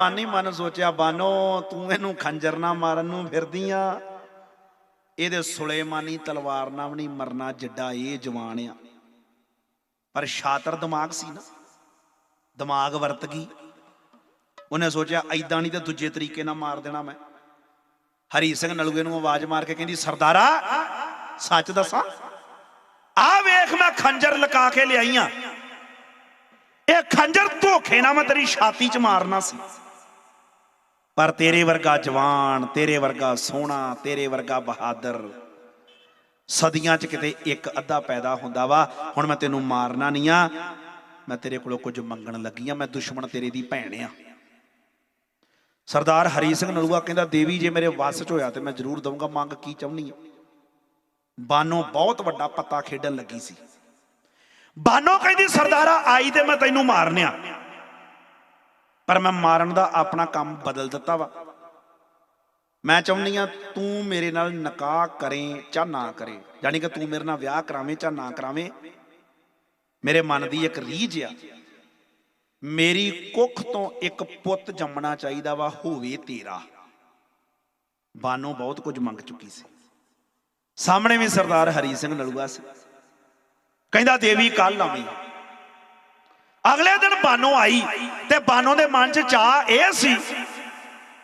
ਆਨੀ ਮਨ ਸੋਚਿਆ, ਬਾਨੋ, ਤੂੰ ਇਹਨੂੰ ਖੰਜਰ ਨਾ ਮਾਰਨ ਨੂੰ ਫਿਰਦੀ ਆ ਇਹਦੇ ਸੁਲੇਮਾਨੀ ਤਲਵਾਰ ਨਾਲ ਵੀ ਨਹੀਂ ਮਰਨਾ, ਜਿੱਡਾ ਇਹ ਜਵਾਨ ਆ। ਪਰ ਸ਼ਾਤਰ ਦਿਮਾਗ ਸੀ ਨਾ। ਦਿਮਾਗ ਵਰਤ ਗਈ। ਉਹਨੇ ਸੋਚਿਆ, ਐਦਾਂ ਨਹੀਂ ਤੇ ਦੂਜੇ ਤਰੀਕੇ ਨਾਲ ਮਾਰ ਦੇਣਾ ਮੈਂ। ਹਰੀ ਸਿੰਘ ਨਲੂਏ ਨੂੰ ਆਵਾਜ਼ ਮਾਰ ਕੇ ਕਹਿੰਦੀ, ਸਰਦਾਰਾ, ਸੱਚ ਦੱਸਾਂ? ਆ ਵੇਖ ਮੈਂ ਖੰਜਰ ਲਗਾ ਕੇ ਲਿਆਈ ਆ ਇਹ ਖੰਜਰ ਧੋਖੇ ਨਾਲ ਮੈਂ ਤੇਰੀ ਛਾਤੀ 'ਚ ਮਾਰਨਾ ਸੀ। ਪਰ ਤੇਰੇ ਵਰਗਾ ਜਵਾਨ, ਤੇਰੇ ਵਰਗਾ ਸੋਹਣਾ, ਤੇਰੇ ਵਰਗਾ ਬਹਾਦਰ ਸਦੀਆਂ 'ਚ ਕਿਤੇ ਇੱਕ ਅੱਧਾ ਪੈਦਾ ਹੁੰਦਾ ਵਾ। ਹੁਣ ਮੈਂ ਤੈਨੂੰ ਮਾਰਨਾ ਨਹੀਂ ਆ। ਮੈਂ ਤੇਰੇ ਕੋਲੋਂ ਕੁਝ ਮੰਗਣ ਲੱਗੀ ਆ। ਮੈਂ ਦੁਸ਼ਮਣ ਤੇਰੇ ਦੀ ਭੈਣ ਆ। ਸਰਦਾਰ ਹਰੀ ਸਿੰਘ ਨਲੂਆ ਕਹਿੰਦਾ, ਦੇਵੀ, ਜੇ ਮੇਰੇ ਵੱਸ 'ਚ ਹੋਇਆ ਤੇ ਮੈਂ ਜ਼ਰੂਰ ਦਊਂਗਾ। ਮੰਗ ਕੀ ਚਾਹੁੰਨੀ ਆ? ਬਾਨੋ ਬਹੁਤ ਵੱਡਾ ਪੱਤਾ ਖੇਡਣ ਲੱਗੀ ਸੀ। ਬਾਨੋ ਕਹਿੰਦੀ, ਸਰਦਾਰਾ, ਆਈ ਤੇ ਮੈਂ ਤੈਨੂੰ ਮਾਰਨਿਆ। ਪਰ ਮੈਂ ਮਾਰਨ ਦਾ ਆਪਣਾ ਕੰਮ ਬਦਲ ਦਿੱਤਾ ਵਾ। ਮੈਂ ਚਾਹੁੰਦੀ ਆ ਤੂੰ ਮੇਰੇ ਨਾਲ ਨਿਕਾਹ ਕਰੇ ਜਾਂ ਨਾ ਕਰੇ। ਯਾਨੀ ਕਿ ਤੂੰ ਮੇਰੇ ਨਾਲ ਵਿਆਹ ਕਰਾਵੇਂ ਜਾਂ ਨਾ ਕਰਾਵੇਂ, ਮੇਰੇ ਮਨ ਦੀ ਇੱਕ ਰੀਝ ਆ। ਮੇਰੀ ਕੁੱਖ ਤੋਂ ਇੱਕ ਪੁੱਤ ਜੰਮਣਾ ਚਾਹੀਦਾ ਵਾ, ਹੋਵੇ ਤੇਰਾ। ਬਾਨੋ ਬਹੁਤ ਕੁਝ ਮੰਗ ਚੁੱਕੀ ਸੀ। ਸਾਹਮਣੇ ਵੀ ਸਰਦਾਰ ਹਰੀ ਸਿੰਘ ਨਲੂਆ ਸੀ। ਕਹਿੰਦਾ ਦੇਵੀ ਕੱਲ ਆਵੀਂ। ਅਗਲੇ ਦਿਨ ਬਾਨੋ ਆਈ ਤੇ ਬਾਨੋ ਦੇ ਮਨ 'ਚ ਚਾਹ ਇਹ ਸੀ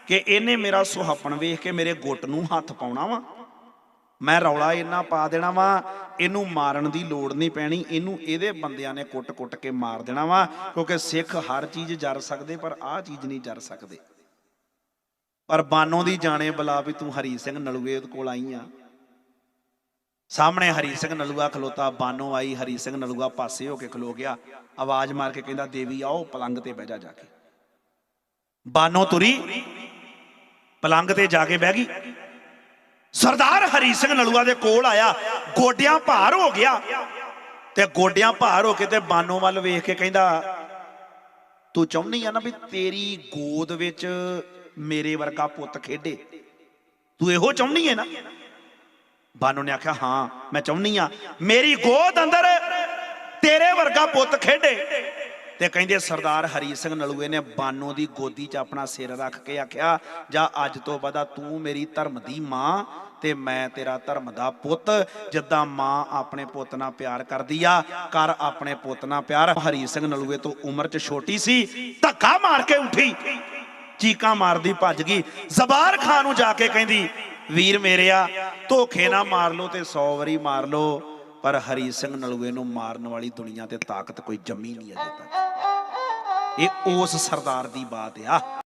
ਕਿ ਇਹਨੇ ਮੇਰਾ ਸੁਹੱਪਣ ਵੇਖ ਕੇ ਮੇਰੇ ਗੁੱਟ ਨੂੰ ਹੱਥ ਪਾਉਣਾ ਵਾ। ਮੈਂ ਰੌਲਾ ਇੰਨਾ ਪਾ ਦੇਣਾ ਵਾ, ਇਹਨੂੰ ਮਾਰਨ ਦੀ ਲੋੜ ਨਹੀਂ ਪੈਣੀ, ਇਹਨੂੰ ਇਹਦੇ ਬੰਦਿਆਂ ਨੇ ਕੁੱਟ-ਕੁੱਟ ਕੇ ਮਾਰ ਦੇਣਾ ਵਾ, ਕਿਉਂਕਿ ਸਿੱਖ ਹਰ ਚੀਜ਼ ਜਰ ਸਕਦੇ, ਪਰ ਆਹ ਚੀਜ਼ ਨਹੀਂ ਜਰ ਸਕਦੇ। ਪਰ ਬਾਨੋ ਦੀ ਜਾਣੇ ਬਲਾ ਵੀ ਤੂੰ ਹਰੀ ਸਿੰਘ ਨਲੂਏ ਕੋਲ ਆਈ ਆ। ਸਾਹਮਣੇ ਹਰੀ ਸਿੰਘ ਨਲੂਆ ਖਲੋਤਾ, ਬਾਨੋ ਆਈ, ਹਰੀ ਸਿੰਘ ਨਲੂਆ ਪਾਸੇ ਹੋ ਕੇ ਖਲੋ ਗਿਆ। ਆਵਾਜ਼ ਮਾਰ ਕੇ ਕਹਿੰਦਾ, ਦੇਵੀ ਆਓ, ਪਲੰਗ ਤੇ ਬਹਿ ਜਾ ਜਾ ਕੇ। ਬਾਨੋ ਤੁਰੀ, ਪਲੰਗ ਤੇ ਜਾ ਕੇ ਬਹਿ ਗਈ। ਸਰਦਾਰ ਹਰੀ ਸਿੰਘ ਨਲੂਆ ਦੇ ਕੋਲ ਆਇਆ। ਗੋਡਿਆਂ ਭਾਰ ਹੋ ਗਿਆ। ਤੇ ਗੋਡਿਆਂ ਭਾਰ ਹੋ ਕੇ ਤੇ ਬਾਨੋ ਵੱਲ ਵੇਖ ਕੇ ਕਹਿੰਦਾ, ਤੂੰ ਚਾਹੁੰਦੀ ਆ ਨਾ ਵੀ ਤੇਰੀ ਗੋਦ ਵਿੱਚ ਮੇਰੇ ਵਰਗਾ ਪੁੱਤ ਖੇਡੇ? ਤੂੰ ਇਹੋ ਚਾਹੁੰਦੀ ਹੈ ਨਾ ਬਾਨੋ ਨੇ ਆਖਿਆ, ਹਾਂ, ਮੈਂ ਚਾਹੁੰਨੀ ਆ। ਮੇਰੀ ਗੋਦ ਅੰਦਰ ਤੇਰੇ ਵਰਗਾ ਪੁੱਤ ਖੇਡੇ। ਤੇ ਕਹਿੰਦੇ ਸਰਦਾਰ ਹਰੀ ਸਿੰਘ ਨਲੂਏ ਨੇ ਬਾਨੋ ਦੀ ਗੋਦੀ 'ਚ ਆਪਣਾ ਸਿਰ ਰੱਖ ਕੇ ਆਖਿਆ, ਜਾ ਅੱਜ ਤੋਂ ਬਾਅਦ ਤੂੰ ਮੇਰੀ ਧਰਮ ਦੀ ਮਾਂ ਤੇ ਮੈਂ ਤੇਰਾ ਧਰਮ ਦਾ ਪੁੱਤ। ਜਿੱਦਾਂ ਮਾਂ ਆਪਣੇ ਪੁੱਤ ਨਾਲ ਪਿਆਰ ਕਰਦੀ ਆ ਕਰ ਆਪਣੇ ਪੁੱਤ ਨਾਲ ਪਿਆਰ। ਹਰੀ ਸਿੰਘ ਨਲੂਏ ਤੋਂ ਉਮਰ 'ਚ ਛੋਟੀ ਸੀ, ਧੱਕਾ ਮਾਰ ਕੇ ਉੱਠੀ। ਚੀਕਾਂ ਮਾਰਦੀ ਭੱਜ ਗਈ। ਜ਼ਬਾਰ ਖਾਨ ਨੂੰ ਜਾ ਕੇ ਕਹਿੰਦੀ, ਵੀਰ ਮੇਰਿਆ ਧੋਖੇ ਨਾ ਮਾਰ ਲਓ ਤੇ 100 ਵਾਰੀ ਮਾਰ ਲਓ, ਪਰ ਹਰੀ ਸਿੰਘ ਨਲੂਏ ਨੂੰ ਮਾਰਨ ਵਾਲੀ ਦੁਨੀਆ ਤੇ ਤਾਕਤ ਕੋਈ ਜੰਮੀ ਨਹੀਂ ਅਜੇ ਤੱਕ। ਇਹ ਉਸ ਸਰਦਾਰ ਦੀ ਬਾਤ ਆ।